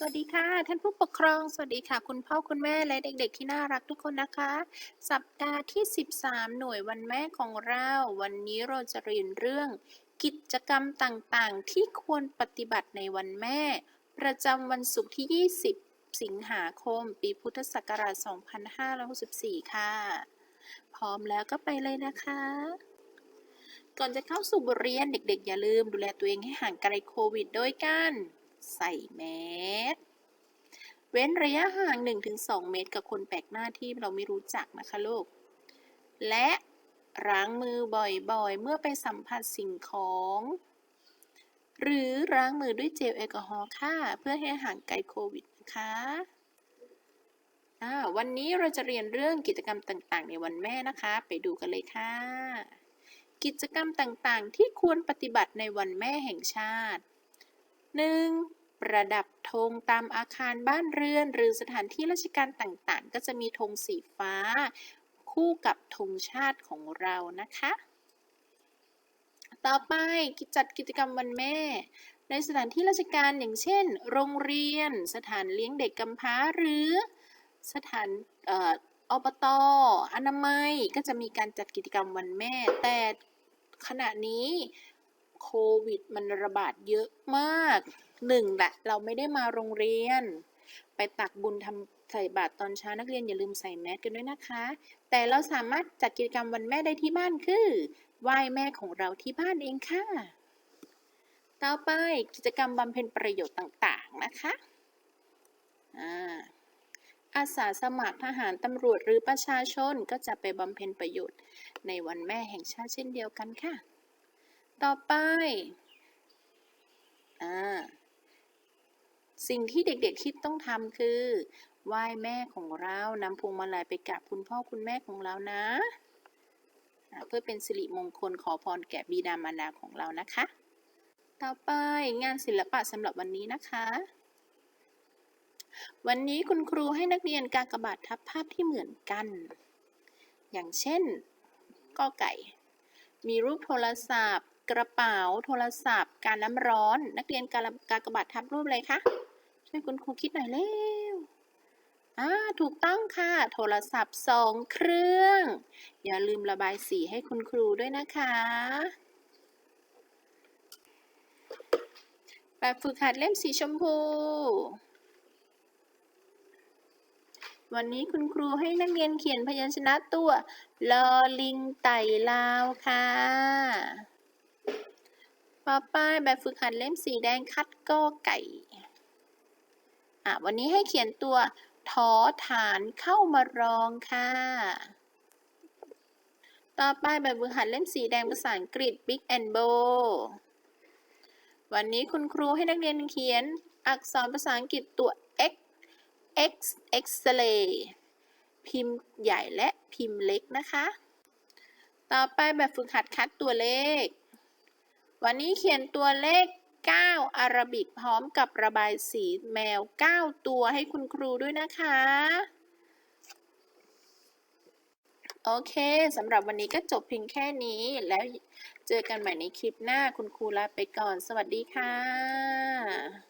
สวัสดีค่ะ ท่านผู้ปกครอง สวัสดีค่ะ คุณพ่อคุณแม่และเด็กๆ ที่น่ารักทุกคนนะคะ สัปดาห์ที่ 13 หน่วยวันแม่ของเรา วันนี้เราจะเรียนเรื่อง กิจกรรมต่างๆ ที่ควรปฏิบัติในวันแม่ ประจำวันศุกร์ที่ 20 สิงหาคม ปีพุทธศักราช 2564 ค่ะ พร้อมแล้วก็ไปเลยนะคะก่อนจะเข้าสู่บทเรียนเด็ก ๆ อย่าลืมดูแลตัวเองให้ห่างไกลโควิดโดยการ ใส่แมสเว้นระยะห่าง 1-2 เมตร กับคนแปลกหน้าที่เราไม่รู้จักนะคะลูก และล้างมือบ่อยๆ เมื่อไปสัมผัสสิ่งของ หรือล้างมือด้วยเจลแอลกอฮอล์ค่ะ เพื่อให้ห่างไกลโควิดนะคะวันนี้เราจะเรียนเรื่องกิจกรรมต่างๆ ในวันแม่นะคะ ไปดูกันเลยค่ะ กิจกรรมต่างๆ ที่ควรปฏิบัติในวันแม่แห่งชาติ 1. ประดับธงตามอาคารบ้านเรือน หรือสถานที่ราชการต่างๆ ก็จะมีธงสีฟ้า คู่กับธงชาติของเรานะคะ ต่อไปจัดกิจกรรมวันแม่ ในสถานที่ราชการอย่างเช่น โรงเรียน สถานเลี้ยงเด็กกำพร้าหรือสถานอ่ออบตอนามัยก็จะมีการจัดกิจกรรมวันแม่ แต่ขณะนี้ โควิดมันระบาดเยอะมากหนึ่งแหละเราไม่ได้มาโรงเรียน ไปตักบุญทำใส่บาตรตอนเช้านักเรียนอย่าลืมใส่แมสกันด้วยนะคะ แต่เราสามารถจัดกิจกรรมวันแม่ได้ที่บ้านคือไหว้แม่ของเราที่บ้านเองค่ะ ต่อไปกิจกรรมบำเพ็ญประโยชน์ต่างๆนะคะอาอาสาสมัครทหารตำรวจหรือประชาชนก็จะไปบำเพ็ญประโยชน์ในวันแม่แห่งชาติเช่นเดียวกันค่ะ ต่อไปอ่าสิ่งที่เด็กๆที่ต้องทำคือไหว้แม่ของเรานำพวงมาลัยไปกราบคุณพ่อคุณแม่ของเรานะ เพื่อเป็นสิริมงคลขอพรแก่บิดามารดาของเรานะคะ ต่อไปงานศิลปะสำหรับวันนี้นะคะ วันนี้คุณครูให้นักเรียนกากบาททับภาพที่เหมือนกัน อย่างเช่นกอไก่ มีรูปโทรศัพท์ กระเป๋า โทรศัพท์ การน้ำร้อน นักเรียนการกากบาททับรูปอะไรคะช่วยคุณครูคิดหน่อยเร็วอ่าถูกต้องค่ะ โทรศัพท์สองเครื่อง อย่าลืมระบายสีให้คุณครูด้วยนะคะ แบบฝึกหัดเล่มสีชมพู วันนี้คุณครูให้นักเรียนเขียนพยัญชนะตัวลอลิงไต่ลาวค่ะ ต่อไปแบบฝึกหัดเล่มสีแดงคัดก้อไก่อะวันนี้ให้เขียนตัวทอฐานเข้ามารองค่ะ ต่อไปแบบฝึกหัดเล่มสีแดงภาษาอังกฤษ Big and Bold วันนี้คุณครูให้นักเรียนเขียนอักษรภาษาอังกฤษตัว X X X-ray พิมพ์ใหญ่และพิมพ์เล็กนะคะ ต่อไปแบบฝึกหัดคัดตัวเลข วันนี้เขียนตัวเลข 9 อาราบิกพร้อมกับระบายสีแมว 9 ตัวให้คุณครูด้วยนะคะ โอเคสำหรับวันนี้ก็จบเพียงแค่นี้แล้วเจอกันใหม่ในคลิปหน้าคุณครูลาไปก่อน สวัสดีค่ะ